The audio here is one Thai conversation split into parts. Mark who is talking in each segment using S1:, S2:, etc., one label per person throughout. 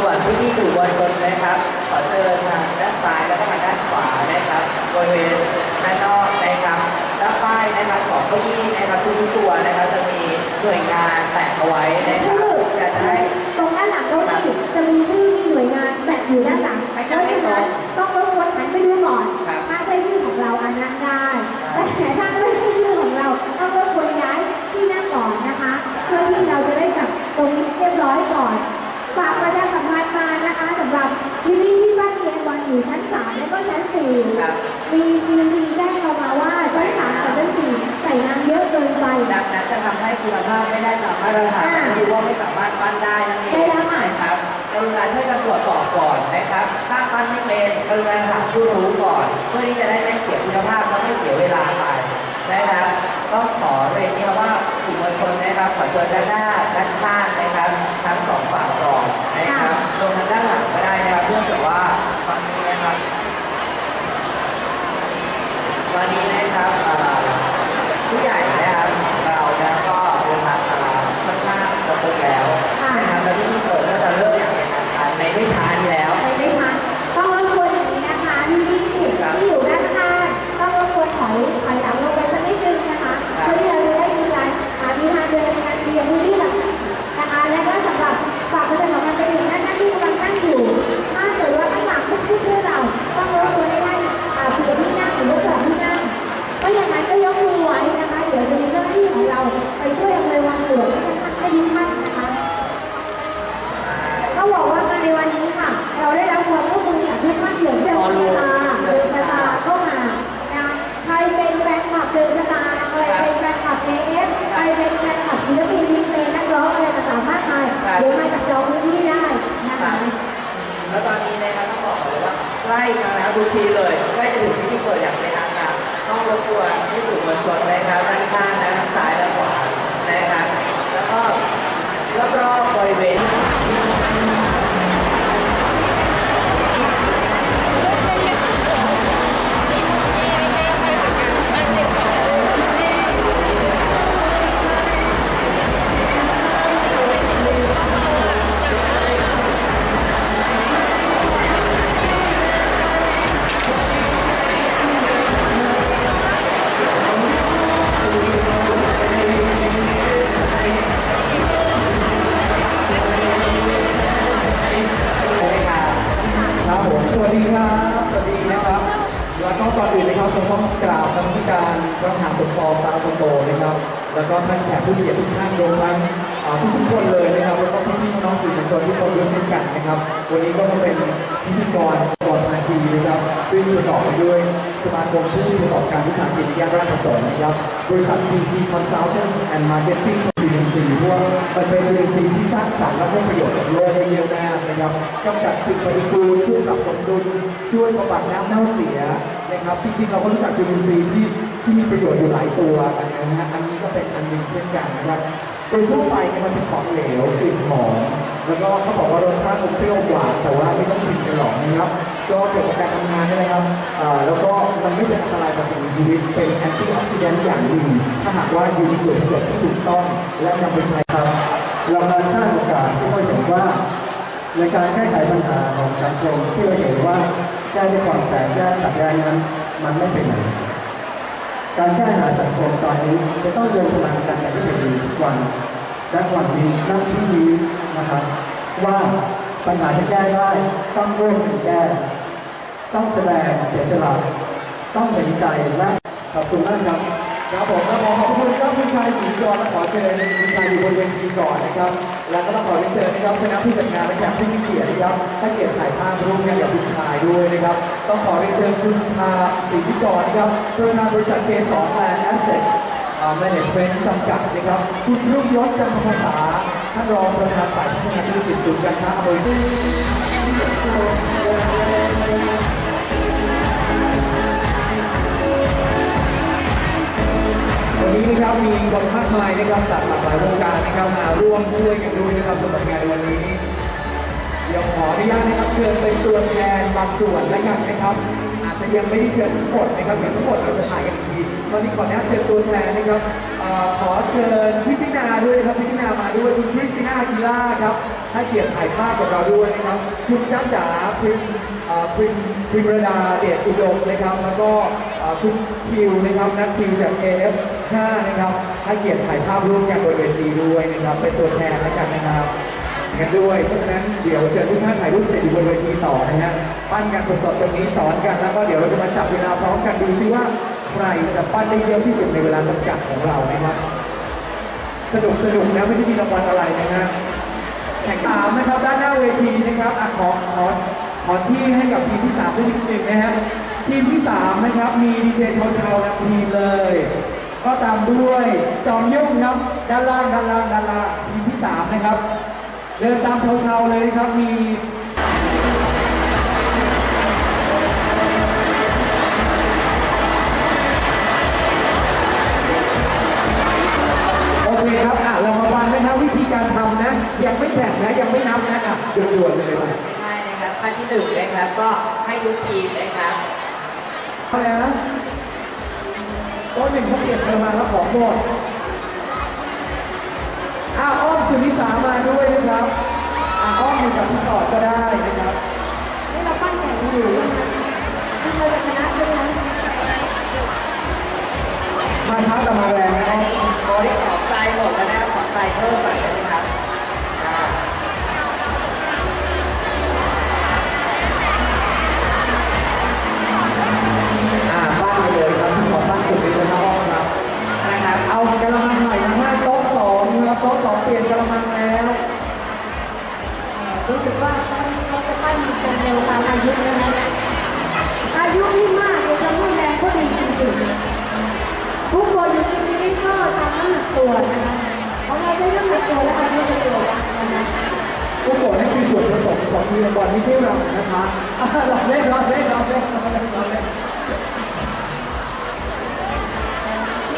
S1: ส่วนที่พี่ๆสื่อมวลชนนะครับ ขอเชิญทางด้านซ้ายแล้วก็ทางด้านขวานะครับบริเวณด้านนอกนะครับด้านป้ายนะครับของเก้าอี้นะครับทุกๆตัวนะครับจะมีหน่วยงานแปะเอาไว้นะครั
S2: ชื่
S1: บ
S2: อ
S1: อยากจะให้
S2: ตรงด้านหลังเก้าอี้จะมีชื่อมีหน่วยงานแปะอยู่ด้านหลังเพราะฉะนั้น แจ้งเรามาว่าชั้น3กับชั้น4ใส่น้ำเยอะเกินไป
S1: ดังนั้นจะทำให้คุณภาพไม่ได้ตามมาตรฐาน
S2: อ่า
S1: หรือว่าไม่สามารถปั้นได้นั่นเอง
S2: ใช่แล้วค่ะ
S1: นะครับกรุณาช่วยกันตรวจสอบก่อนนะครับ ถ้าปั้นไม่เป็นกรุณาถามผู้รู้ก่อน เพื่อที่จะได้ไม่เสียคุณภาพและไม่เสียเวลาไปนะครับ ก็ขอเรียนนะครับว่ากลุ่มมวลชนนะครับขอเชิญด้านหน้าด้านข้างนะครับ ทั้งสองฝั่งก่อนนะครับรวมทั้งด้านหลังก็ได้นะครับ เพื่อถือว่าตอนนี้นะครับ วัาค
S2: ส่วนที่เราดินตาเดินสตาร์ก็มานะใครเป็นแฟนคลับเดินสตาร์ใครเป็นแฟนคลับเอฟใครเป็นแฟนคลับศิลปินดีเจนักร้องอะไรต่างๆมากมายเดี๋ยวมาจับจองพื้นที่ได้นะคะ
S1: แล้วตอนนี้นะครับต้องบอกเลยว่าใกล้กันแล้วทุกทีเลยใกล้จะถึงพิธีเปิดอย่างเป็นทางการ ครับ
S3: ผมต้องกราบนมัสการพระมหาสมปองตาลโตนะครับ แล้วก็ท่านแขกผู้มีเกียรติทุกท่านรวมทั้งอ่าทุกคนเลยนะครับ แล้วก็พี่ๆน้องสื่อมวลชนทุกคนด้วยเช่นกันนะครับ วันนี้ก็มาเป็นพิธีกรก่อนภาคีนะครับ ซึ่งประกอบไปด้วยสมาคมผู้ประกอบการวิสาหกิจย่านราชประสงค์นะครับ บริษัท PC Consultant and Marketing จุลินทรีย์เพราะว่ามันเป็นจุลินทรีย์ที่สร้างสรรค์และให้ประโยชน์กับโลกได้เยอะมากนะครับกำจัดสิ่งปฏิกูลช่วยปรับสมดุลช่วยบำบัดน้ำเน่าเสียนะครับจริงๆเราก็รู้จักจุลินทรีย์ที่ที่มีประโยชน์อยู่หลายตัวนนะฮะอันนี้ก็เป็นอันหนึ่งเช่นกันนะครับโดยทั่วไปเนี่ยมันเป็นของเหลวกลิ่นหอม แล้วก็เขาบอกว่ารสชาติอมเปรี้ยวหวานแต่ว่าไม่ต้องชิมกันหรอกนะครับก็เกี่ยวกับการทำงานนี่นะครับอ่าแล้วก็มันไม่เป็นอันตรายต่อสิ่งมีชีวิต เป็นแอนตี้ออกซิแดนต์อย่างดีถ้าหากว่าอยู่ในส่วนผสมที่ถูกต้องและนำไปใช้ครับ
S4: เรามาสร้างโอกาสที่เราเห็นว่า ในการแก้ไขปัญหาของสังคมที่เราเห็นว่าแก้ด้วยความแตกแยกตัดแยกนั้น มันไม่เป็นไหนการแก้หาสังคมตอนนี้จะต้องรวมพลังกันอย่างที่เห็นทุกวันและวันนี้นั่งที่นี้ นะครับ ว่าปัญหาที่แก้ได้ต้องร่วมกันแก้ ต้องแสดงเสียสละต้องเห็นใจและขอบคุณมากครับ
S3: ครับผมแล้วขอขอบคุณครับคุณชายศรีกรและขอเชิญคุณชายอยู่บนเวทีก่อนนะครับ แล้วก็ต้องขอเรียนเชิญนะครับคณะผู้จัดงานและแขกผู้มีเกียรตินะครับให้เกียรติถ่ายภาพร่วมกันกับคุณชายด้วยนะครับ ต้องขอเรียนเชิญคุณชาศรีกรนครับประธานบริษัทเกสรแลนด์แอสเซทแมネจเมนต์จำกัดนะครับ คุณรุ่งยศจันทภาษา ท่านรองประธานฝ่ายพัฒนาธุรกิจศูนย์การค้าอเมริกวันนี้นะครับมีคนมากมายนะครับจากหลากหลายวงการนะครับมาร่วมช่วยกันด้วยนะครับสำหรับงานในวันนี้เดี๋ยวขออนุญาตนะครับเชิญเป็นตัวแทนบางส่วนแล้วกันนะครับ อาจจะยังไม่ได้เชิญทั้งหมดนะครับเดี๋ยวทั้งหมดเราจะถ่ายกันอีกทีตอนนี้ขออนุญาตเชิญตัวแทนนะครับเอ่อขอเชิญพี่ตินาด้วยนะครับพี่ตินามาด้วยคุณคริสติน่าอากิล่าครับให้เกียรติถ่ายภาพกับเราด้วยนะครับ คุณจ้าจ๋าพิมเอ่อพริมพริมระดาเดชอุดมนะครับ แล้วก็เอ่อคุณทิวนะครับนัททิวจาก AF5 นะครับให้เกียรติถ่ายภาพร่วมกันบนเวทีด้วยนะครับเป็นตัวแทนแล้วกันนะครับ กันด้วย เพราะฉะนั้นเดี๋ยวเชิญทุกท่านถ่ายรูปเสร็จอยู่บนเวทีต่อนะฮะปั้นกันสดๆตรงนี้สอนกันแล้วก็เดี๋ยวเราจะมาจับเวลาพร้อมกันดูซิว่าใครจะปั้นได้เยอะที่สุดในเวลาจำกัดของเรานะครับสนุกสนุกนะไม่ได้มีรางวัลอะไรนะฮะแข่งตามนะครับด้านหน้าเวทีนะครับอะขอขอขอที่ให้กับทีมที่สามด้วยนิดนึงนะฮะทีมที่สามนะครับมีดีเจชาเชาและทีมเลย ก็ตามด้วยจอมยุ่งครับด้านล่างด้านล่างด้านล่างทีมที่สามนะครับ เดินตามเชาๆเลยนะครับ มีโอเคครับอะเรามาฟังนะครับวิธีการทำนะ ยังไม่แข่งนะ ยังไม่นับนะอะด่วนๆเลยไป
S1: ใช่นะครับขั้นที่หนึ่งนะครับ ก็ให้ทุกทีมนะครับ
S3: อะไรนะโต๊ะหนึ่งเขาเก็บกันมาแล้วของหมดอะอ้อม สุนิสามาด้วยนะครับอะอ้อมอยู่กับพี่ชอดก็ได้นะครับ
S2: นี่เราปั้นแข่งอยู่นะคะคุณเราชนะใช่ไหมคะ
S3: มาช้าแต่มาแรงนะครับ
S1: โอ้ยของทรายหมดแล้วนะของทรายเพิ่มไป
S3: ยุแล้ว
S2: นะอายุที่มากเลยแล้วแรงก็ดีจริงๆทุกคนอยู่ที่นี่ก็ทำน้ำหนักตัวนะคะของเราใช้น้ำหนักตัวและอายุเป็นตัววัดนะคะ
S3: ทุกคนนั่คือส่วนผสมของทีมบอลไม่ใช่เรานะคะเราเล่นเราเล่นเราเล่นเราเล่นเราเล่น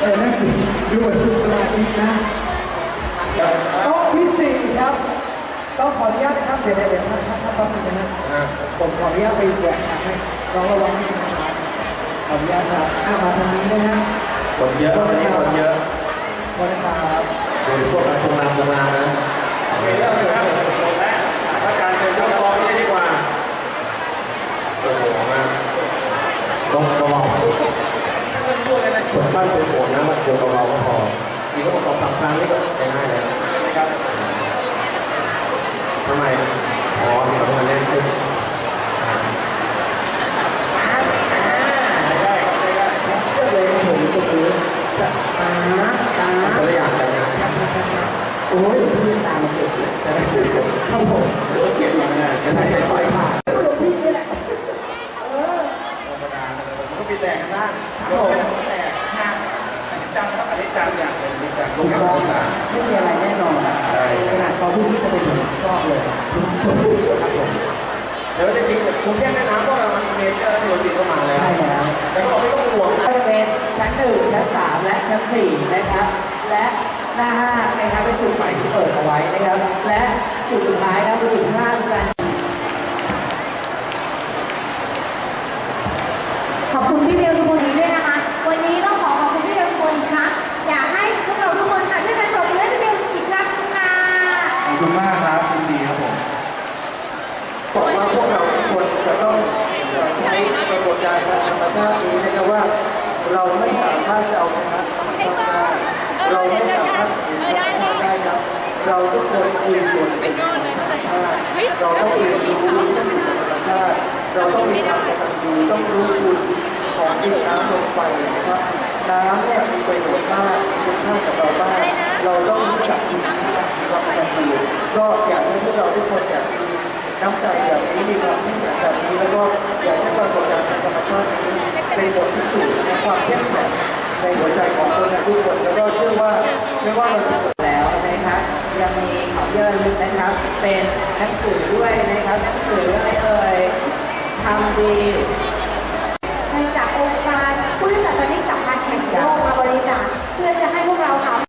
S3: เออนั่นสิดูเหมือนคุณสมาธินะ ต้องขออนุญาตนะครับ เดี๋ยวเดี๋ยวเดี๋ยวท่านท่านท่านแป๊บนึงนะฮะผมขออนุญาตไปแหวกให้น้องระวังนิดนึงนะครับขออนุญาตครับอะมาทางนี้นะฮะ
S5: คนเยอะวันนี้คนเยอะ
S3: ขอนะครับ
S5: ดูพวกนั้นพวกนั้นพวกนั้นนะก็ซ้อมนี่ดีกว่าโอ้โหมาต้องระวังคนปั้นเป็นโหดนะมันตัวเบาๆก็พอมีก็มาสองสามครั้งนี่ก็ใช้ได้แล้วนะครับ ทำไม อ๋อมีคนมาเล่นขึ้น
S3: ก็เลยผมตรงนี้จะตาตา
S5: คนละอย่างกันนะ
S3: โอ้ยพี่ตามเก็บจะได้ครับผม
S5: เก็บมาไม่ได้ใช้ได้ใช้ไฟผ่าน
S3: หลวงพี่นี่แหละเออ
S5: ธรรมดามันก็มีแตกกันบ้างครับผมแตกห้าจำครับอันนี้จำ อย่างเป็นนิดอย่างลูกอย่างลูกอย่าง
S3: ไม่มีอะไรแน่นอน
S5: ใช่
S3: ขนาดตอนที่จะไปถึงรอบเลย
S5: ครับผมเดี๋ยวจริงๆกรุงเทพแม่น้ำก็กำลังเมเจอร์ที่รถติดเข้ามาแล้ว
S3: ใช่แล้ว
S5: แต่ก็ไม่ต้องห่วงนะ
S1: ก็จะเป็นชั้นหนึ่งชั้นสามและชั้นสี่นะครับ และหน้าห้านะครับเป็นจุดใหม่ที่เปิดเอาไว้นะครับ และจุดสุดท้ายนะคือจุดห้าคือการ
S2: ขอบคุณพี่เบลสุโพลีด้วยนะคะ วันนี้ต้องขอขอบคุณพี่เบลสุโพลีอีกครั้งอยากให้พวกเราทุกคนค่ะช่วยกันปรบมือให้พี่เบลอีกครั้งค่ะ
S5: ขอบคุณมากครับคุณดีครับผม
S3: บอกว่าพวกเราทุกคนจะต้องใช้ ปราการณ์ทางธรรมชาตินี้นะครับว่า เราไม่สามารถจะเอาชนะธรรมชาติได้เราไม่สามารถเห็นธรรมชาติได้ครับ เราทุกคนมีส่วนเป็นธรรมชาติเราต้องเรียนรู้เรื่องของธรรมชาติ เราต้องมีความกตัญญูต้องรู้คุณของดินน้ำลมไฟนะครับน้ำเนี่ยมีประโยชน์มากมีคุณค่ากับเรามากเราต้องรู้จักคุณค่ามีความกตัญญูก็อยากให้พวกเราทุกคนเนี่ย น้ำใจแบบนี้มีความเข้มแข็งแบบนี้แล้วก็อยากให้ปรากฏการณ์ทางธรรมชาตินี้เป็นบทพิสูจน์ในความเข้มแข็งในหัวใจของคนทุกคนแล้วก็เชื่อว่าไม่ว่าเราจะเกิด
S1: แล้วนะครับยังมีของเยอะลึกนะครับ เป็นหนังสือด้วยนะครับหนังสืออะไรเอ่ยทำดี
S2: ในจากองค์การพุทธศาสนิกสัมพันธ์แห่งโลกมาบริจาคเพื่อจะให้พวกเราทำ